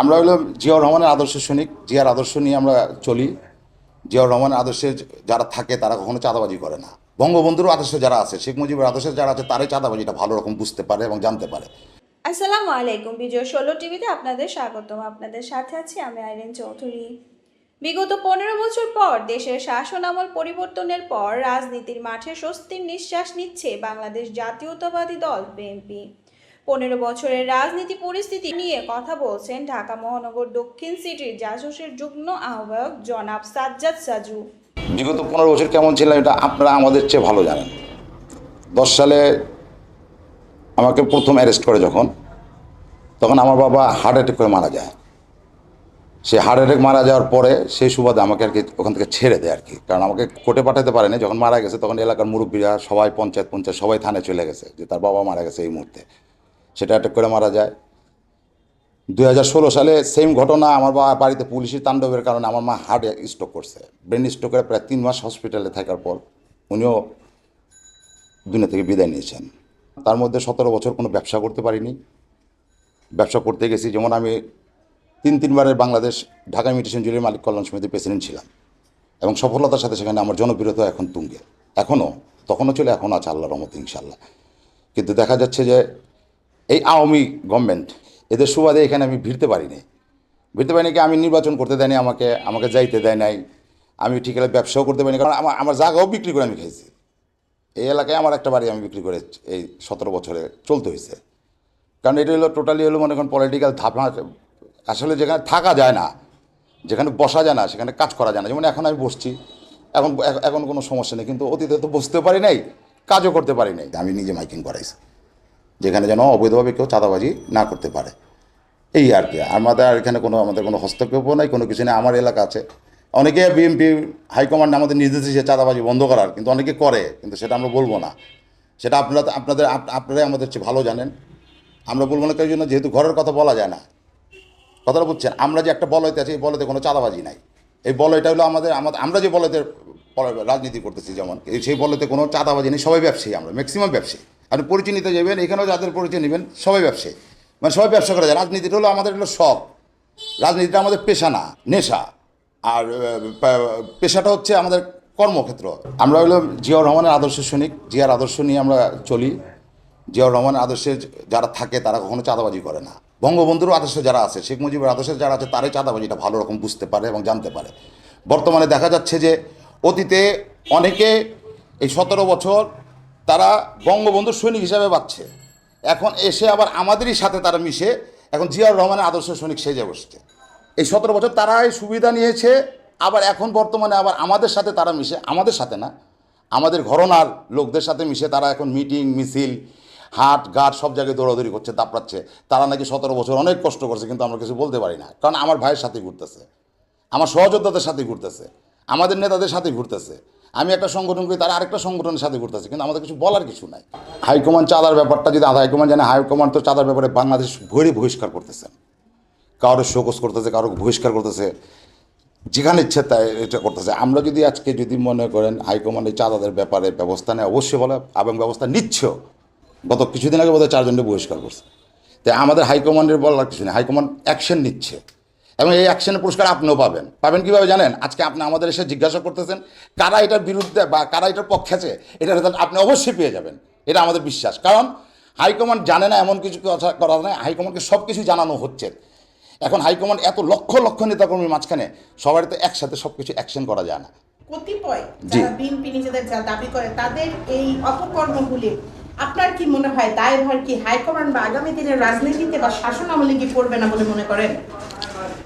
আমরা হলো জিয়াউর রহমানের আদর্শ সৈনিক, জিয়ার আদর্শ নিয়ে আমরা চলি। জিয়াউর রহমানের আদর্শে যারা থাকে, তারা কখনো চাঁদাবাজি করে না। বঙ্গবন্ধুর আদর্শে যারা আছে, শেখ মুজিবের আদর্শে যারা আছে, তারাই চাঁদাবাজিটা ভালো রকম বুঝতে পারে এবং জানতে পারে। আসসালামু আলাইকুম, বিজয় ষোলো টিভিতে আপনাদের স্বাগতম। আপনাদের সাথে আছি আমি আইরিন চৌধুরী। বিগত পনেরো বছর পর দেশের শাসন আমল পরিবর্তনের পর রাজনীতির মাঠে স্বস্তির নিঃশ্বাস নিচ্ছে বাংলাদেশ জাতীয়তাবাদী দল, বিএনপি। পনেরো বছরের রাজনীতি পরিস্থিতি নিয়ে কথা বলছেন ঢাকা মহানগর দক্ষিণ সিটির জাসসের যুগ্ম আহ্বায়ক জনাব সাজ্জাদ সাজু। বিগত পনেরো বছর কেমন ছিলাম এটা আপনারা আমাদের চেয়ে ভালো জানেন। দশ সালে আমাকে প্রথম অ্যারেস্ট করে যখন, তখন আমার বাবা হার্ট অ্যাটাক করে মারা যায়। সে হার্ট অ্যাটাক মারা যাওয়ার পরে সেই সুবাদে আমাকে আর কি ওখান থেকে ছেড়ে দেয় আর কি। কারণ আমাকে কোর্টে পাঠাতে পারেনি, যখন মারা গেছে তখন এলাকার মুরব্বীরা সবাই, পঞ্চায়েত পঞ্চায়েত সবাই থানায় চলে গেছে যে তার বাবা মারা গেছে এই মুহূর্তে। সেটা অ্যাটাক করে মারা যায়। দু হাজার ষোলো সালে সেম ঘটনা আমার বাড়িতে পুলিশের তাণ্ডবের কারণে আমার মা হার্ট স্ট্রোক করছে। ব্রেন স্ট্রোক করে প্রায় তিন মাস হসপিটালে থাকার পর উনিও দুনিয়া থেকে বিদায় নিয়েছেন। তার মধ্যে সতেরো বছর কোনো ব্যবসা করতে পারিনি। ব্যবসা করতে গেছি, যেমন আমি তিন তিনবারের বাংলাদেশ ঢাকা ইমিটেশন জুয়েলারি মালিক কল্যাণ সমিতির প্রেসিডেন্ট ছিলাম এবং সফলতার সাথে সেখানে আমার জনপ্রিয়তা এখন তুঙ্গে। এখনও, তখনও চলে এখনও আছে আল্লাহ রহমত ইনশাল্লাহ কিন্তু দেখা যাচ্ছে যে এই আওয়ামী গভর্নমেন্ট এদের সুবাদে এখানে আমি ভিড়তে পারিনি। ভিড়তে পারিনি কি আমি নির্বাচন করতে দেয়নি আমাকে আমাকে যাইতে দেয় নাই। আমি ঠিক আছে ব্যবসাও করতে পারিনি, কারণ আমার আমার জায়গাও বিক্রি করে আমি খেয়েছি এই এলাকায় আমার একটা বাড়ি আমি বিক্রি করে এই সতেরো বছরে চলতে হয়েছে। কারণ এটা হলো টোটালি হলো মনে করেন পলিটিক্যাল ধাপা। আসলে যেখানে থাকা যায় না, যেখানে বসা যায় না, সেখানে কাজ করা যায় না। যেমন এখন আমি বসছি, এখন এখন কোনো সমস্যা নেই। কিন্তু অতীতে তো বসতে পারি নাই, কাজও করতে পারি নাই। আমি নিজে মাইকিং করাইছি। যেখানে যেন অবৈধভাবে কেউ চাঁদাবাজি না করতে পারে। এই আর কি। আমাদের আর এখানে কোনো, আমাদের কোনো হস্তক্ষেপও নাই, কোনো কিছু নেই, আমার এলাকা আছে। অনেকে বিএমপি হাইকমান্ড আমাদের নির্দেশ দিয়েছে চাঁদাবাজি বন্ধ করার, কিন্তু অনেকে করে, কিন্তু সেটা আমরা বলব না। সেটা আপনারা, আপনাদের আপ- আপনারাই আমাদের চেয়ে ভালো জানেন। আমরা বলব না কেউ জন্য, যেহেতু ঘরের কথা বলা যায় না। কথাটা বুঝছেন? আমরা যে একটা বলয়তে আছি, এই বলয়তে কোনো চাঁদাবাজি নাই। এই বলয়টা হলো আমাদের আমাদের, আমরা যে বলয়তে রাজনীতি করতেছি যেমন সেই বলয়তে কোনো চাঁদাবাজি নেই, সবাই ব্যবসায়ী আমরা ম্যাক্সিমাম ব্যবসায়ী। আপনি পরিচয় নিতে যাবেন, এখানেও যাদের পরিচয় নেবেন, সবাই ব্যবসায়ী। মানে সবাই ব্যবসা করা যায়। রাজনীতিটা হলো আমাদের হলো শখ। রাজনীতিটা আমাদের পেশা না, নেশা। আর পেশাটা হচ্ছে আমাদের কর্মক্ষেত্র। আমরা হলো জিয়াউর রহমানের আদর্শ সৈনিক। জিয়ার আদর্শ নিয়ে আমরা চলি। জিয়াউর রহমানের আদর্শে যারা থাকে, তারা কখনো চাঁদাবাজি করে না। বঙ্গবন্ধুর আদর্শে যারা আছে, শেখ মুজিবের আদর্শে যারা আছে, তারাই চাঁদাবাজিটা ভালো রকম বুঝতে পারে এবং জানতে পারে। বর্তমানে দেখা যাচ্ছে যে অতীতে অনেকে এই সতেরো বছর তারা বঙ্গবন্ধুর সৈনিক হিসাবে পাচ্ছে এখন এসে আবার আমাদেরই সাথে তারা মিশে এখন জিয়াউর রহমানের আদর্শ সৈনিক সেজে বসছে। এই সতেরো বছর তারা এই সুবিধা নিয়েছে, আবার এখন বর্তমানে আবার আমাদের সাথে তারা মিশে, আমাদের সাথে না, আমাদের ঘরনার লোকদের সাথে মিশে তারা এখন মিটিং, মিছিল, হাট, ঘাট সব জায়গায় দৌড়াদৌড়ি করছে, দাপড়াচ্ছে। তারা নাকি সতেরো বছর অনেক কষ্ট করছে, কিন্তু আমরা কিছু বলতে পারি না। কারণ আমার ভাইয়ের সাথে ঘুরতেছে, আমার সহযোদ্ধাদের সাথে ঘুরতেছে, আমাদের নেতাদের সাথে ঘুরতেছে। আমি একটা সংগঠন করি, তারা আরেকটা সংগঠনের সাথে ঘুরতেছে কিন্তু আমাদের কিছু বলার কিছু নাই। হাইকমান্ড চাঁদার ব্যাপারটা যদি আধা হাইকমান্ড জানে, হাইকমান্ড তো চাঁদার ব্যাপারে বাংলাদেশ ভরে বহিষ্কার করতেছেন কারও শোকস করতেছে, কারও বহিষ্কার করতেছে, যেখানে ইচ্ছে তাই এটা করতেছে। আমরা যদি আজকে যদি মনে করেন হাইকমান্ডের চাঁদাদের ব্যাপারে ব্যবস্থা নেয় অবশ্যই বলে এবং ব্যবস্থা নিচ্ছ। গত কিছুদিন আগে বোধহয় চারজনকে বহিষ্কার করছে। তাই আমাদের হাইকমান্ডের বলার কিছু নেই, হাইকমান্ড অ্যাকশন নিচ্ছে। এবং এই অ্যাকশনের পুরস্কার আপনিও পাবেন। পাবেন কীভাবে জানেন? আজকে আপনি আমাদের এসে জিজ্ঞাসা করতেছেন কারা এটার বিরুদ্ধে বা কারা এটার পক্ষে আছে? এটার রেজাল্ট আপনি অবশ্যই পেয়ে যাবেন। এটা আমাদের বিশ্বাস। কারণ হাইকমান্ড জানে না এমন কিছু কথা করা নেই হাইকমান্ডকে সব কিছু জানানো হচ্ছে। এখন হাইকমান্ড এত লক্ষ লক্ষ নেতাকর্মীর মাঝখানে সবার তো একসাথে সব কিছু অ্যাকশন করা যায় না। কতিপয় যারা বিএনপি নিজেদের যা দাবি করে তাদের এই অপকর্মগুলি আপনার কি মনে হয় দায়ভার কি হাইকমান্ড বা আগামী দিনের রাজনীতিতে বা শাসন আমলে কি পড়বে না বলে মনে করেন?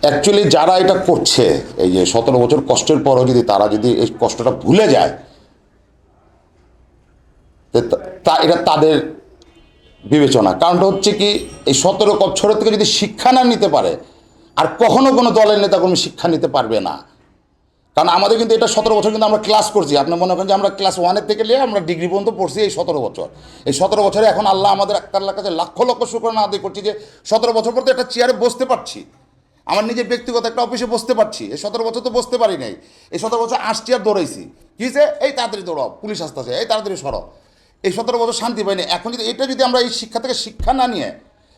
অ্যাকচুয়ালি যারা এটা করছে, এই যে সতেরো বছর কষ্টের পরও যদি তারা যদি এই কষ্টটা ভুলে যায়, তো এটা তাদের বিবেচনা। কারণটা হচ্ছে কি, এই সতেরো বছরের থেকে যদি শিক্ষা না নিতে পারে, আর কখনো কোনো দলের নেতাকর্মী শিক্ষা নিতে পারবে না। কারণ আমাদের কিন্তু এটা সতেরো বছর কিন্তু আমরা ক্লাস করছি। আপনি মনে করেন যে আমরা ক্লাস ওয়ানের থেকে নিয়ে আমরা ডিগ্রি পর্যন্ত পড়ছি এই সতেরো বছর। এই সতেরো বছরে এখন আল্লাহ আমাদের আল্লাহর কাছে লক্ষ লক্ষ শুক্রানা আদায় করছি যে সতেরো বছর পর তো একটা চেয়ারে বসতে পারছি। আমার নিজের ব্যক্তিগত একটা অফিসে বসতে পারছি। এই সতেরো বছর তো বসতে পারি নাই। এই সতেরো বছর আসছি আর দৌড়াইছি। কী হয়েছে এই তাড়াতাড়ি দৌড়াও, পুলিশ আসতেছে এই তাড়াতাড়ি সরো এই সতেরো বছর শান্তি পাইনি। এখন যদি এটা যদি আমরা এই শিক্ষা থেকে শিক্ষা না নিয়ে,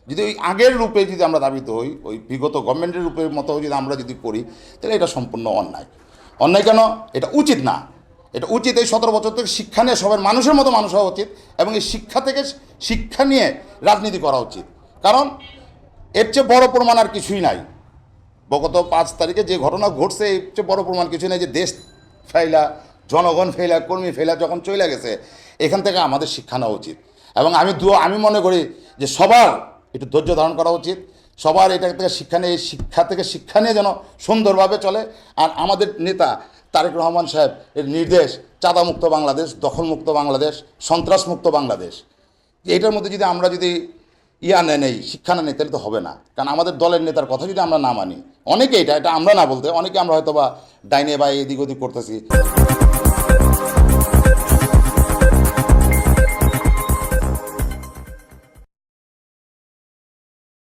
যদি ওই আগের রূপে যদি আমরা দাবিত হই, ওই বিগত গভর্নমেন্টের রূপের মতো যদি আমরা যদি করি, তাহলে এটা সম্পূর্ণ অন্যায়। অন্যায় কেন? এটা উচিত না। এটা উচিত এই সতেরো বছর থেকে শিক্ষা নিয়ে সবার মানুষের মতো মানুষ হওয়া উচিত এবং এই শিক্ষা থেকে শিক্ষা নিয়ে রাজনীতি করা উচিত। কারণ এর চেয়ে বড় প্রমাণ আর কিছুই নাই। গত পাঁচ তারিখে যে ঘটনা ঘটছে, এর চেয়ে বড় প্রমাণ কিছু নেই যে দেশ ফেলা জনগণ ফেলা কর্মী ফেলা যখন চলে গেছে, এখান থেকে আমাদের শিক্ষা নেওয়া উচিত। এবং আমি দু, আমি মনে করি যে সবার একটু ধৈর্য ধারণ করা উচিত। সবার এটা থেকে শিক্ষা নিয়ে শিক্ষা থেকে শিক্ষা নিয়ে যেন সুন্দরভাবে চলে। আর আমাদের নেতা তারেক রহমান সাহেব, এর নির্দেশ, চাঁদামুক্ত বাংলাদেশ, দখলমুক্ত বাংলাদেশ, সন্ত্রাসমুক্ত বাংলাদেশ। এটার মধ্যে যদি আমরা যদি ইয়া নেই নেই, শিক্ষা না নেই তাহলে তো হবে না। কারণ আমাদের দলের নেতার কথা যদি আমরা না মানি, অনেকে এটা এটা আমরা না বলতে, অনেকে আমরা হয়তো বা ডাইনে বা এদিক ওদিক করতেছি।